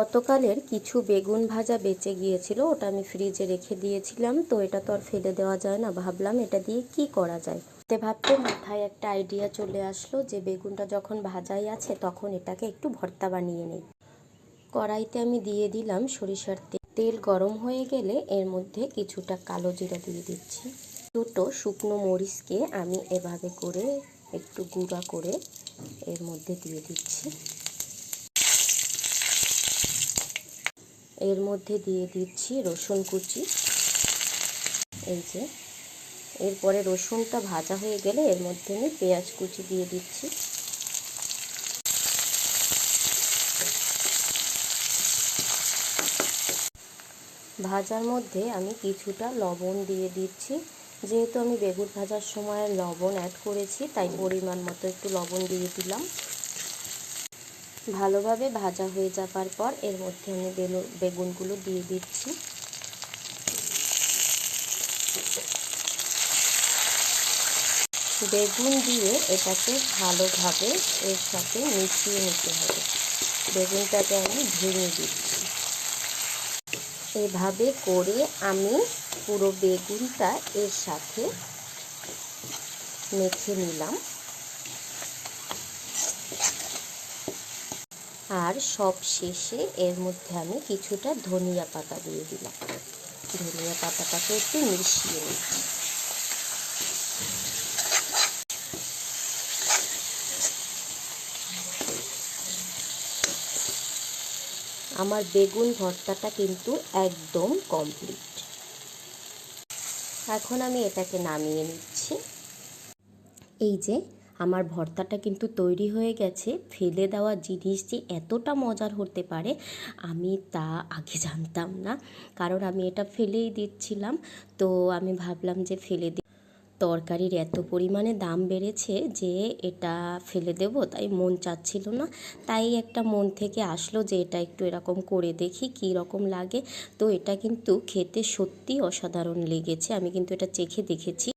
গতকালের কিছু বেগুন ভাজা বেঁচে গিয়েছিল, ওটা আমি ফ্রিজে রেখে দিয়েছিলাম, তো এটা তো আর ফেলে দেওয়া যায় না। ভাবলাম এটা দিয়ে কি করা যায়? তে ভাবতে মাথায় একটা আইডিয়া চলে আসলো যে বেগুনটা যখন ভাজাই আছে তখন এটাকে একটু ভর্তা বানিয়ে নেই। কড়াইতে আমি দিয়ে দিলাম সরিষার তেল তেল গরম হয়ে গেলে এর মধ্যে কিছুটা কালো জিরা দিয়ে দিচ্ছি। দুটো শুকনো মরিচকে আমি এভাবে করে একটু গুঁড়া করে এর মধ্যে দিয়ে দিচ্ছি। এর মধ্যে দিয়ে দিচ্ছি রসুন কুচি। এই যে, এরপরে রসুনটা ভাজা হয়ে গেলে এর মধ্যে আমি পেঁয়াজ কুচি দিয়ে দিচ্ছি। ভাজার মধ্যে আমি কিছুটা লবণ দিয়ে দিচ্ছি। যেহেতু আমি বেগুন ভাজার সময় লবণ অ্যাড করেছি, তাই পরিমাণ মতো একটু লবণ দিয়ে দিলাম। ভালোভাবে ভাজা হয়ে যাবার পর এর মধ্যে আমি বেগুনগুলো দিয়ে দিচ্ছি। বেগুন দিয়ে এটাকে ভালোভাবে এর সাথে মিশিয়ে নিতে হবে। বেগুনটাকে আমি ভেঙে দিচ্ছি। এভাবে করে আমি পুরো বেগুনটা এর সাথে মেখে নিলাম। আর সব শেষে এর মধ্যে আমি কিছুটা ধনিয়া পাতা দিয়ে দিলাম। ধনিয়া পাতাটাকে একটু মিশিয়ে নিচ্ছি আমার বেগুন ভর্তাটা কিন্তু একদম কমপ্লিট। এখন আমি এটাকে নামিয়ে নিচ্ছি। এই যে আমার ভর্তাটা কিন্তু তৈরি হয়ে গেছে। ফেলে দেওয়া জিনিস যে এতটা মজার হতে পারে, আমি তা আগে জানতাম না। কারণ আমি এটা ফেলেই দিচ্ছিলাম। তো আমি ভাবলাম যে ফেলে দিই তরকারির এত পরিমাণে দাম বেড়েছে যে এটা ফেলে দেব, তাই মন চাচ্ছিল না। তাই একটা মন থেকে আসলো যে এটা একটু এরকম করে দেখি কী রকম লাগে। তো এটা কিন্তু খেতে সত্যি অসাধারণ লেগেছে। আমি কিন্তু এটা চেখে দেখেছি।